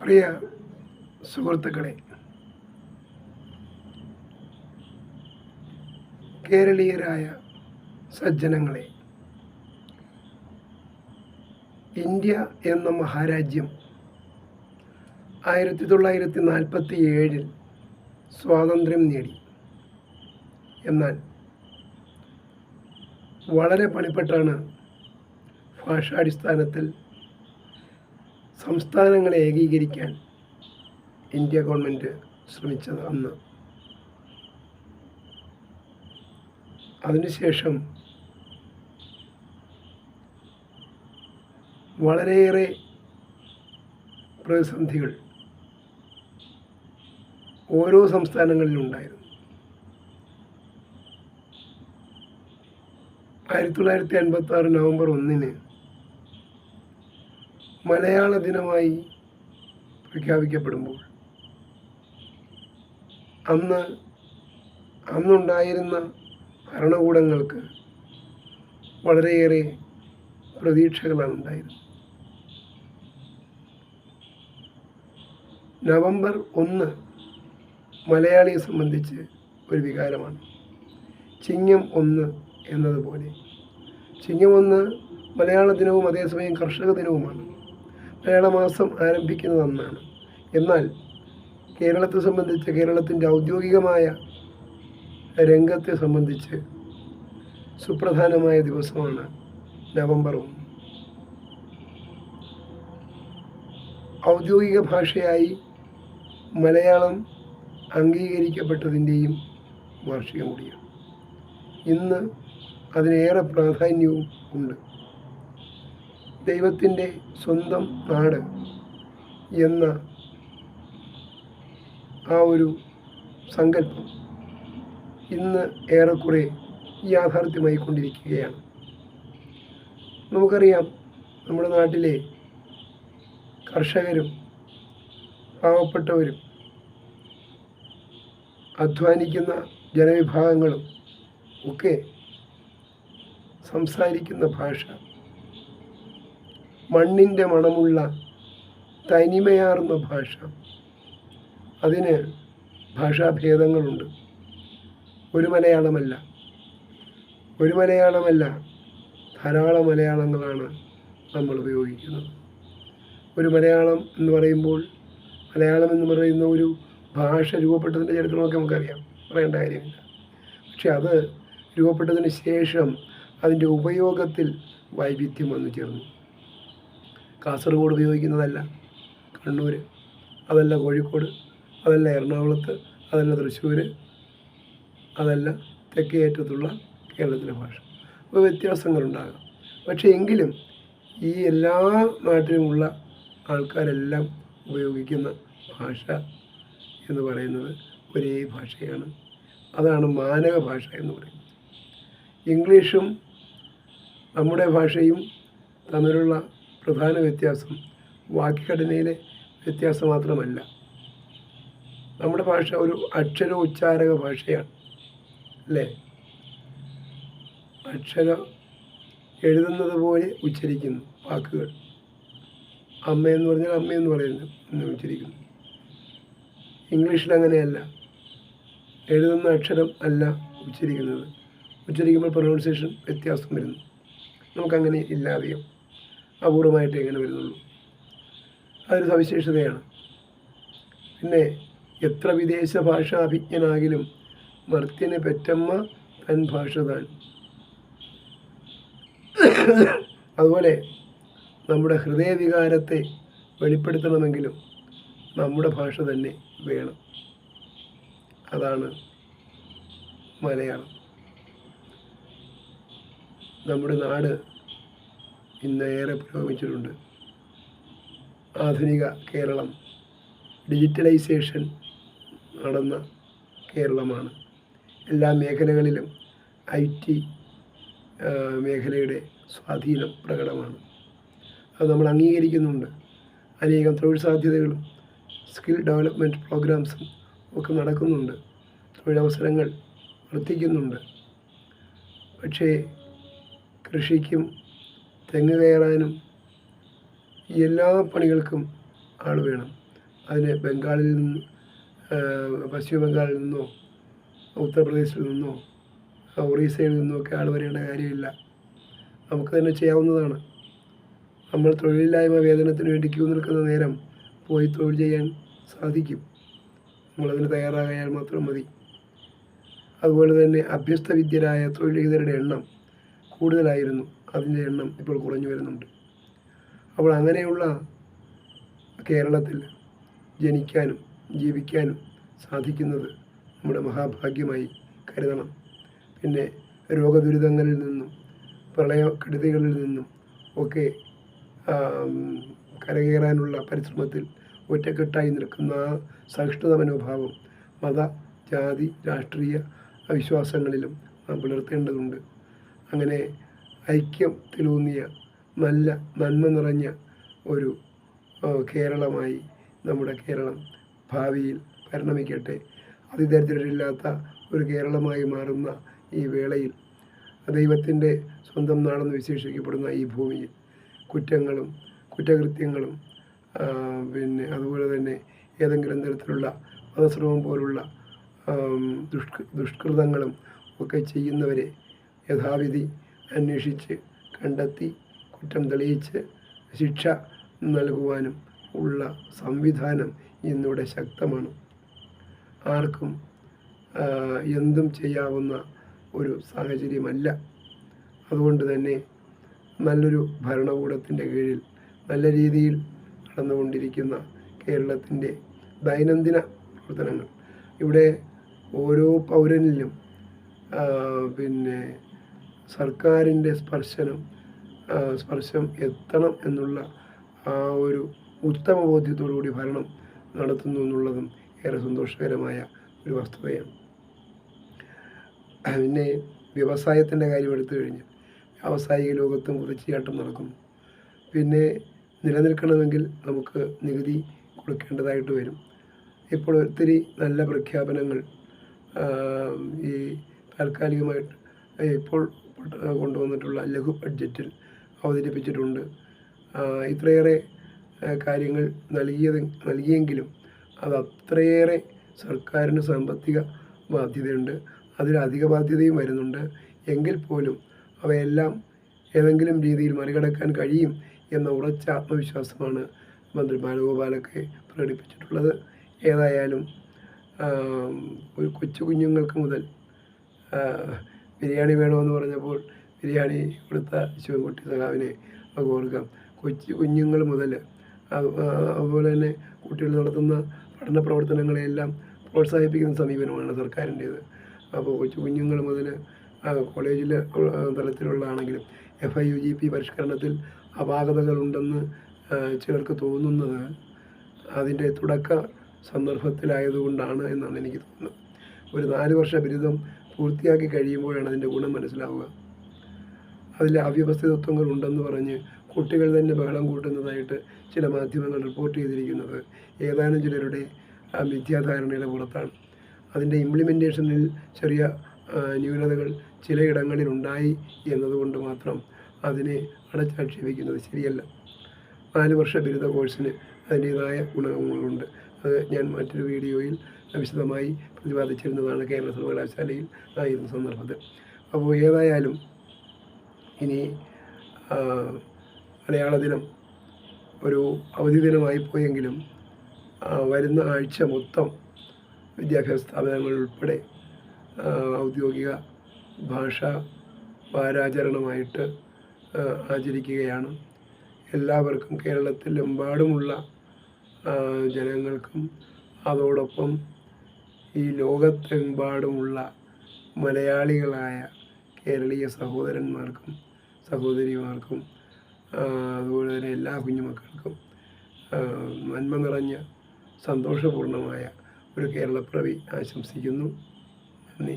പ്രിയ സുഹൃത്തുക്കളെ കേരളീയരായ സജ്ജനങ്ങളെ ഇന്ത്യ എന്ന മഹാരാജ്യം ആയിരത്തി തൊള്ളായിരത്തി നാൽപ്പത്തി ഏഴിൽ സ്വാതന്ത്ര്യം നേടി. എന്നാൽ വളരെ പണിപ്പെട്ടാണ് ഭാഷാടിസ്ഥാനത്തിൽ സംസ്ഥാനങ്ങളെ ഏകീകരിക്കാൻ ഇന്ത്യ ഗവൺമെന്റ് ശ്രമിച്ചത് അന്ന്. അതിനുശേഷം വളരെയേറെ പ്രതിസന്ധികൾ ഓരോ സംസ്ഥാനങ്ങളിലും ഉണ്ടായിരുന്നു. ആയിരത്തി തൊള്ളായിരത്തി അൻപത്തി ആറ് നവംബർ ഒന്നിന് മലയാള ദിനമായി പ്രഖ്യാപിക്കപ്പെടുമ്പോൾ അന്ന് അന്നുണ്ടായിരുന്ന ഭരണകൂടങ്ങൾക്ക് വളരെയേറെ പ്രതീക്ഷകളാണ് ഉണ്ടായിരുന്നത്. നവംബർ ഒന്ന് മലയാളിയെ സംബന്ധിച്ച് ഒരു വികാരമാണ്. ചിങ്ങം ഒന്ന് എന്നതുപോലെ. ചിങ്ങം ഒന്ന് മലയാള ദിനവും അതേസമയം കർഷക ദിനവുമാണ്. മലയാള മാസം ആരംഭിക്കുന്നത് അന്നാണ് എന്നാൽ കേരളത്തെ സംബന്ധിച്ച് കേരളത്തിന്റെ ഔദ്യോഗികമായ രംഗത്തെ സംബന്ധിച്ച് സുപ്രധാനമായ ദിവസമാണ് നവംബർ ഒന്ന്. ഔദ്യോഗിക ഭാഷയായി മലയാളം അംഗീകരിക്കപ്പെട്ടതിന്റെയും വാർഷികം കൂടിയാണ് ഇന്ന് അതിനേറെ പ്രാധാന്യവും ഉണ്ട്. ദൈവത്തിന്റെ സ്വന്തം നാട് എന്ന ആ ഒരു സങ്കല്പം ഇന്ന് ഏറെക്കുറെ യാഥാർത്ഥ്യമായി കൊണ്ടിരിക്കുകയാണ്. നമുക്കറിയാം നമ്മുടെ നാട്ടിലെ കർഷകരും പാവപ്പെട്ടവരും അധ്വാനിക്കുന്ന ജനവിഭാഗങ്ങളും ഒക്കെ സംസാരിക്കുന്ന ഭാഷ മണ്ണിന്റെ മണമുള്ള തനിമയാർന്ന ഭാഷ. അതിന് ഭാഷാഭേദങ്ങളുണ്ട്. ഒരു മലയാളമല്ല. ഒരു മലയാളമല്ല ധാരാളം മലയാളങ്ങളാണ് നമ്മൾ ഉപയോഗിക്കുന്നത്. ഒരു മലയാളം എന്ന് പറയുമ്പോൾ മലയാളം എന്ന് പറയുന്ന ഒരു ഭാഷ രൂപപ്പെട്ടതിന്റെ ചരിത്രമൊക്കെ നമുക്കറിയാം. പറയേണ്ട കാര്യമില്ല. പക്ഷെ അത് രൂപപ്പെട്ടതിന് ശേഷം അതിന്റെ ഉപയോഗത്തിൽ വൈവിധ്യം വന്നു ചേർന്നു. കാസർഗോഡ് ഉപയോഗിക്കുന്നതല്ല. കണ്ണൂർ അതല്ല കോഴിക്കോട് അതല്ല എറണാകുളത്ത് അതല്ല തൃശ്ശൂർ അതല്ല തെക്കേയറ്റത്തുള്ള കേരളത്തിലെ ഭാഷ. അപ്പോൾ വ്യത്യാസങ്ങളുണ്ടാകാം. പക്ഷേ എങ്കിലും ഈ എല്ലാ നാട്ടിലുമുള്ള ആൾക്കാരെല്ലാം ഉപയോഗിക്കുന്ന ഭാഷ എന്ന് പറയുന്നത് ഒരേ ഭാഷയാണ്. അതാണ് മാനക ഭാഷ എന്ന് പറയുന്നത്. ഇംഗ്ലീഷും നമ്മുടെ ഭാഷയും തമ്മിലുള്ള പ്രധാന വ്യത്യാസം വാക്യഘടനയിലെ വ്യത്യാസം മാത്രമല്ല. നമ്മുടെ ഭാഷ ഒരു അക്ഷര ഉച്ചാരക ഭാഷയാണ് അല്ലേ? അക്ഷരം എഴുതുന്നത് പോലെ ഉച്ചരിക്കുന്നു വാക്കുകൾ. അമ്മയെന്ന് പറഞ്ഞാൽ അമ്മയെന്ന് പറയുന്നു എന്ന് ഉച്ചരിക്കുന്നു. ഇംഗ്ലീഷിൽ അങ്ങനെയല്ല എഴുതുന്ന അക്ഷരം അല്ല ഉച്ചരിക്കുന്നത്. ഉച്ചരിക്കുമ്പോൾ പ്രൊണൗൺസിയേഷൻ വ്യത്യാസം വരുന്നു. നമുക്കങ്ങനെ ഇല്ലാതെയും? അപൂർവമായിട്ട് എങ്ങനെ വരുന്നുള്ളൂ. അതൊരു സവിശേഷതയാണ്. പിന്നെ എത്ര വിദേശ ഭാഷാഭിജ്ഞനാകിലും മർത്തിന് പെറ്റമ്മ തൻ ഭാഷ താൻ. അതുപോലെ നമ്മുടെ ഹൃദയവികാരത്തെ വെളിപ്പെടുത്തണമെങ്കിലും നമ്മുടെ ഭാഷ തന്നെ വേണം. അതാണ് മലയാളം. നമ്മുടെ നാട് ഇന്ന് ഏറെ പുരോഗമിച്ചിട്ടുണ്ട്. ആധുനിക കേരളം ഡിജിറ്റലൈസേഷൻ നടന്ന കേരളമാണ്. എല്ലാ മേഖലകളിലും ഐ ടി മേഖലയുടെ സ്വാധീനം പ്രകടമാണ്. അത് നമ്മൾ അംഗീകരിക്കുന്നുണ്ട്. അനേകം തൊഴിൽ സാധ്യതകളും സ്കിൽ ഡെവലപ്മെന്റ് പ്രോഗ്രാംസും ഒക്കെ നടക്കുന്നുണ്ട്. തൊഴിലവസരങ്ങൾ വർദ്ധിക്കുന്നുണ്ട്. പക്ഷേ കൃഷിക്കും തെങ്ങ് കയറാനും എല്ലാ പണികൾക്കും ആൾ വേണം. അതിന് ബംഗാളിൽ നിന്ന് പശ്ചിമ ബംഗാളിൽ നിന്നോ ഉത്തർപ്രദേശിൽ നിന്നോ ഒറീസയിൽ നിന്നോ ഒക്കെ ആൾ വരേണ്ട കാര്യമില്ല. നമുക്ക് തന്നെ ചെയ്യാവുന്നതാണ്. നമ്മൾ തൊഴിലില്ലായ്മ വേതനത്തിന് വേണ്ടി ക്യൂ നിൽക്കുന്ന നേരം പോയി തൊഴിൽ ചെയ്യാൻ സാധിക്കും. നമ്മളതിന് തയ്യാറായാൽ മാത്രം മതി. അതുപോലെ തന്നെ അഭ്യസ്ത വിദ്യരായ തൊഴിൽരഹിതരുടെ എണ്ണം കൂടുതലായിരുന്നു. അതിന്റെ എണ്ണം ഇപ്പോൾ കുറഞ്ഞു വരുന്നുണ്ട്. അപ്പോൾ അങ്ങനെയുള്ള കേരളത്തിൽ ജനിക്കാനും ജീവിക്കാനും സാധിക്കുന്നത് നമ്മുടെ മഹാഭാഗ്യമായി കരുതണം. പിന്നെ രോഗദുരിതങ്ങളിൽ നിന്നും പ്രളയക്കെടുതികളിൽ നിന്നും ഒക്കെ കരകയറാനുള്ള പരിശ്രമത്തിൽ ഒറ്റക്കെട്ടായി നിൽക്കുന്ന ആ സഹിഷ്ണുത മനോഭാവം മത ജാതി രാഷ്ട്രീയ വിശ്വാസങ്ങളിലും നാം പുലർത്തേണ്ടതുണ്ട്. അങ്ങനെ ഐക്യത്തിലൂന്നിയ നല്ല നന്മ നിറഞ്ഞ ഒരു കേരളമായി നമ്മുടെ കേരളം ഭാവിയിൽ പരിണമിക്കട്ടെ. അതിദരിദ്രരില്ലാത്ത ഒരു കേരളമായി മാറുന്ന ഈ വേളയിൽ ദൈവത്തിന്റെ സ്വന്തം നാടെന്ന് വിശേഷിക്കപ്പെടുന്ന ഈ ഭൂമിയിൽ കുറ്റങ്ങളും കുറ്റകൃത്യങ്ങളും പിന്നെ അതുപോലെ തന്നെ ഏതെങ്കിലും തരത്തിലുള്ള വധശ്രമം പോലുള്ള ദുഷ്കൃ ദുഷ്കൃതങ്ങളും ഒക്കെ ചെയ്യുന്നവരെ യഥാവിധി അന്വേഷിച്ച് കണ്ടെത്തി കുറ്റം തെളിയിച്ച് ശിക്ഷ നൽകുവാനും ഉള്ള സംവിധാനം ഇന്നിവിടെ ശക്തമാണ്. ആർക്കും എന്തും ചെയ്യാവുന്ന ഒരു സാഹചര്യമല്ല. അതുകൊണ്ട് തന്നെ നല്ലൊരു ഭരണകൂടത്തിന്റെ കീഴിൽ നല്ല രീതിയിൽ നടന്നുകൊണ്ടിരിക്കുന്ന കേരളത്തിന്റെ ദൈനംദിന പ്രവർത്തനങ്ങൾ. ഇവിടെ ഓരോ പൗരനിലും പിന്നെ സർക്കാരിന്റെ സ്പർശനം സ്പർശം എത്തണം എന്നുള്ള ആ ഒരു ഉത്തമ ബോധ്യത്തോടുകൂടി ഭരണം നടത്തുന്നു എന്നുള്ളതും ഏറെ സന്തോഷകരമായ ഒരു വസ്തുതയാണ്. പിന്നെ വ്യവസായത്തിന്റെ കാര്യം എടുത്തു കഴിഞ്ഞാൽ വ്യാവസായിക ലോകത്തും കുതിച്ചുചാട്ടം നടക്കുന്നു. പിന്നെ നിലനിൽക്കണമെങ്കിൽ നമുക്ക് നികുതി കൊടുക്കേണ്ടതായിട്ട് വരും. ഇപ്പോൾ ഒത്തിരി നല്ല പ്രഖ്യാപനങ്ങൾ ഈ താൽക്കാലികമായിട്ട് ഇപ്പോൾ കൊണ്ടുവന്നിട്ടുള്ള ലഘു ബഡ്ജറ്റിൽ അവതരിപ്പിച്ചിട്ടുണ്ട്. ഇത്രയേറെ കാര്യങ്ങൾ നൽകിയത് നൽകിയെങ്കിലും അത് അത്രയേറെ സർക്കാരിന് സാമ്പത്തിക ബാധ്യതയുണ്ട്. അതിൽ അധിക ബാധ്യതയും വരുന്നുണ്ട്. എങ്കിൽ പോലും അവയെല്ലാം ഏതെങ്കിലും രീതിയിൽ മറികടക്കാൻ കഴിയും എന്ന ഉറച്ച ആത്മവിശ്വാസമാണ് മന്ത്രി ബാലഗോപാലൊക്കെ പ്രകടിപ്പിച്ചിട്ടുള്ളത്. ഏതായാലും ഒരു കൊച്ചു കുഞ്ഞുങ്ങൾക്ക് മുതൽ ബിരിയാണി വേണമെന്ന് പറഞ്ഞപ്പോൾ ബിരിയാണി കൊടുത്ത ശിവൻകുട്ടി സഖാവിനെ നമുക്ക് ഓർക്കാം. കൊച്ചു കുഞ്ഞുങ്ങൾ മുതൽ അത് അതുപോലെ തന്നെ കുട്ടികൾ നടത്തുന്ന പഠന പ്രവർത്തനങ്ങളെയെല്ലാം പ്രോത്സാഹിപ്പിക്കുന്ന സമീപനമാണ് സർക്കാരിന്റേത്. അപ്പോൾ കൊച്ചു കുഞ്ഞുങ്ങൾ മുതൽ കോളേജിലെ തലത്തിലുള്ളതാണെങ്കിലും F I U G P പരിഷ്കരണത്തിൽ അപാകതകളുണ്ടെന്ന് ചിലർക്ക് തോന്നുന്നത് അതിന്റെ തുടക്ക സന്ദർഭത്തിലായതുകൊണ്ടാണ് എന്നാണ് എനിക്ക് തോന്നുന്നത്. ഒരു നാല് വർഷ ബിരുദം പൂർത്തിയാക്കി കഴിയുമ്പോഴാണ് അതിന്റെ ഗുണം മനസ്സിലാവുക. അതിൽ അവ്യവസ്ഥിതത്വങ്ങൾ ഉണ്ടെന്ന് പറഞ്ഞ് കുട്ടികൾ തന്നെ ബഹളം കൂട്ടുന്നതായിട്ട് ചില മാധ്യമങ്ങൾ റിപ്പോർട്ട് ചെയ്തിരിക്കുന്നത് ഏതാനും ചിലരുടെ മിഥ്യാധാരണയുടെ പുറത്താണ്. അതിന്റെ ഇംപ്ലിമെന്റേഷനിൽ ചെറിയ ന്യൂനതകൾ ചിലയിടങ്ങളിൽ ഉണ്ടായി എന്നതുകൊണ്ട് മാത്രം അതിനെ അടച്ചാക്ഷേപിക്കുന്നത് ശരിയല്ല. നാല് വർഷ ബിരുദ കോഴ്സിന് അതിന്റേതായ ഗുണങ്ങളുണ്ട്. അത് ഞാൻ മറ്റൊരു വീഡിയോയിൽ വിശദമായി പ്രതിപാദിച്ചിരുന്നതാണ് കേരള സർവകലാശാലയിൽ ആയിരുന്ന സന്ദർഭത്തിൽ. അപ്പോൾ ഏതായാലും ഇനി മലയാള ദിനം ഒരു അവധി ദിനമായി പോയെങ്കിലും വരുന്ന ആഴ്ച മൊത്തം വിദ്യാഭ്യാസ സ്ഥാപനങ്ങൾ ഉൾപ്പെടെ ഔദ്യോഗിക ഭാഷാ വാരാചരണമായിട്ട് ആചരിക്കുകയാണ്. എല്ലാവർക്കും കേരളത്തിലെമ്പാടുമുള്ള ജനങ്ങൾക്കും അതോടൊപ്പം ഈ ലോകത്തെമ്പാടുമുള്ള മലയാളികളായ കേരളീയ സഹോദരന്മാർക്കും സഹോദരിമാർക്കും അതുപോലെ തന്നെ എല്ലാ കുഞ്ഞുമക്കൾക്കും നന്മ നിറഞ്ഞ സന്തോഷപൂർണമായ ഒരു കേരളപ്പിറവി ആശംസിക്കുന്നു. നന്ദി.